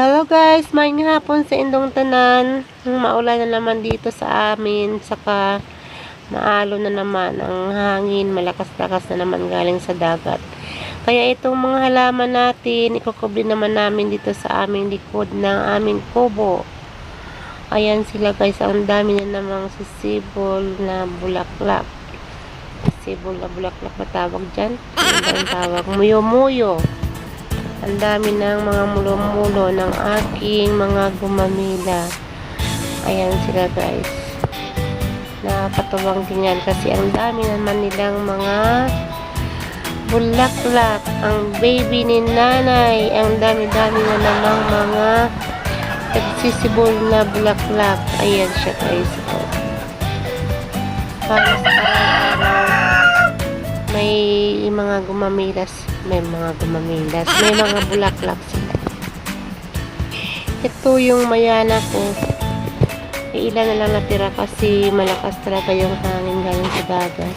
Hello guys, maing hapon sa Indong Tanan. Maulan na naman dito sa amin, saka maalo na naman ang hangin, malakas-lakas na naman galing sa dagat. Kaya itong mga halaman natin, ikukubli naman namin dito sa aming likod ng aming kubo. Ayan sila guys, ang dami na namang sisibol na bulaklak. Sisibol na bulaklak ba tawag dyan? Ano ang tawag? Muyo-muyo. Ang dami ng mga mulo-mulo ng aking mga gumamila. Ayan sila guys. Nakakatuwang tingnan kasi ang dami naman nilang mga bulaklak. Ang baby ni nanay. Ang dami-dami na namang mga nagsisibol na bulaklak. Ayan siya guys. Para sa araw-araw may mga gumamilas. May mga gumamilas. May mga bulaklak sila. Ito yung mayana ko. Ilan na lang natira kasi malakas talaga yung hangin galing sa dagat.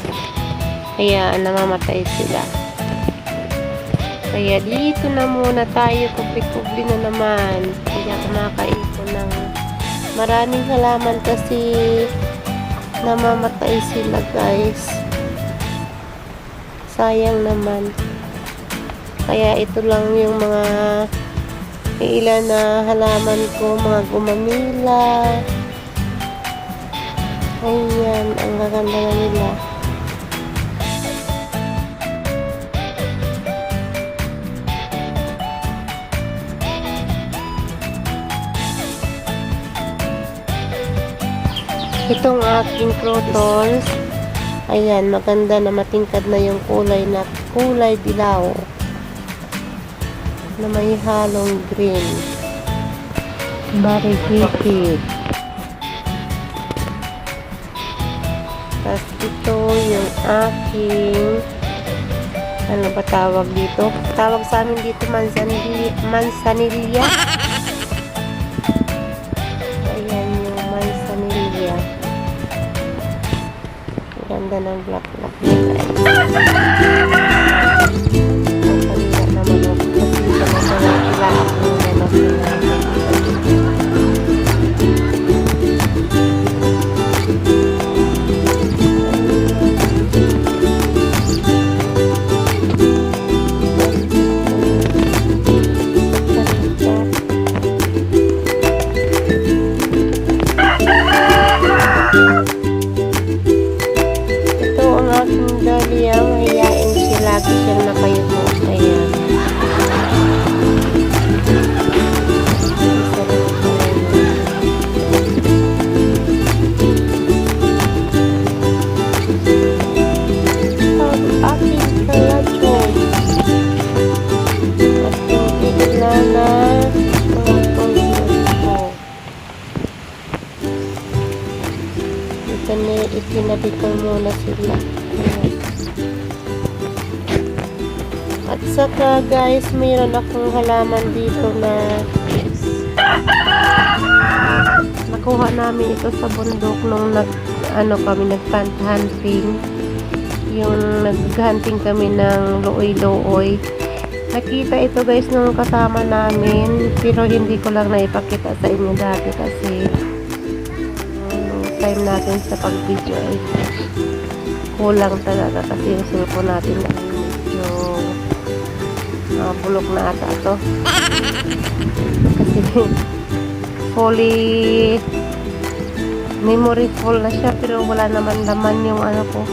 Kaya namamatay sila kaya dito na muna tayo kubli-kubli na naman. Kaya kumakaipon ng maraming halaman kasi namamatay sila guys. Sayang naman. Kaya ito lang yung mga ilan na halaman ko mga gumamila. Ayan ang gaganda na nila itong aking crotons Ayan, maganda na matingkad na yung kulay na kulay dilaw na may halong green. Variegated. Tapos ito yung aking ano ba tawag dito? Tawag sa amin dito manzanilya. manzanilya. Ganda ng black black na ko muna sila. At saka guys, mayroon akong halaman dito na nakuha namin ito sa bundok nung nag ano kami nagplant hunting yung nag-hunting kami ng looy-looy nakita ito guys nung kasama namin pero hindi ko lang naipakita sa inyo dati kasi time natin sa pag-video ay kulang talaga kasi yung cellphone natin ay medyo uh, bulok na ata to. Kasi fully memory full na siya pero wala naman laman yung ano ko.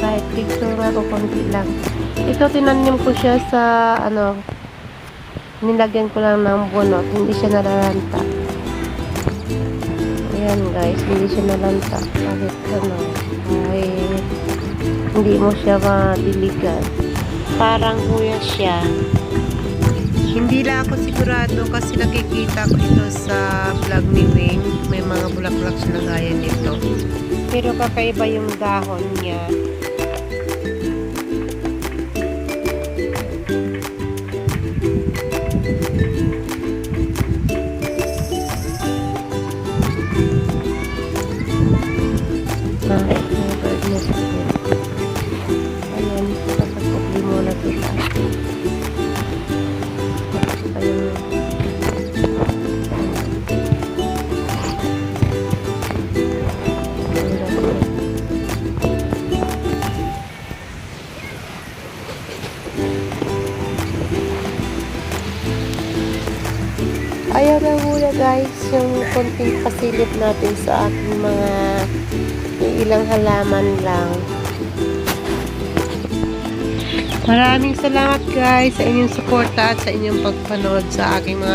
Kahit picture nga ko konti lang. Ito tinanim ko siya sa ano nilagyan ko lang ng bunot. Hindi siya nalalanta ayan guys hindi siya nalanta. Kahit ano kahit hindi mo siya madiligan. Parang kuya siya. Hindi lang ako sigurado kasi nakikita ko ito sa vlog ni Wing may mga bulaklak siya na gaya nito. Pero kakaiba yung dahon niya Ayan na muna guys, yung konting pasilip natin sa aking mga ilang halaman lang. Maraming salamat guys sa inyong suporta at sa inyong pagpanood sa aking mga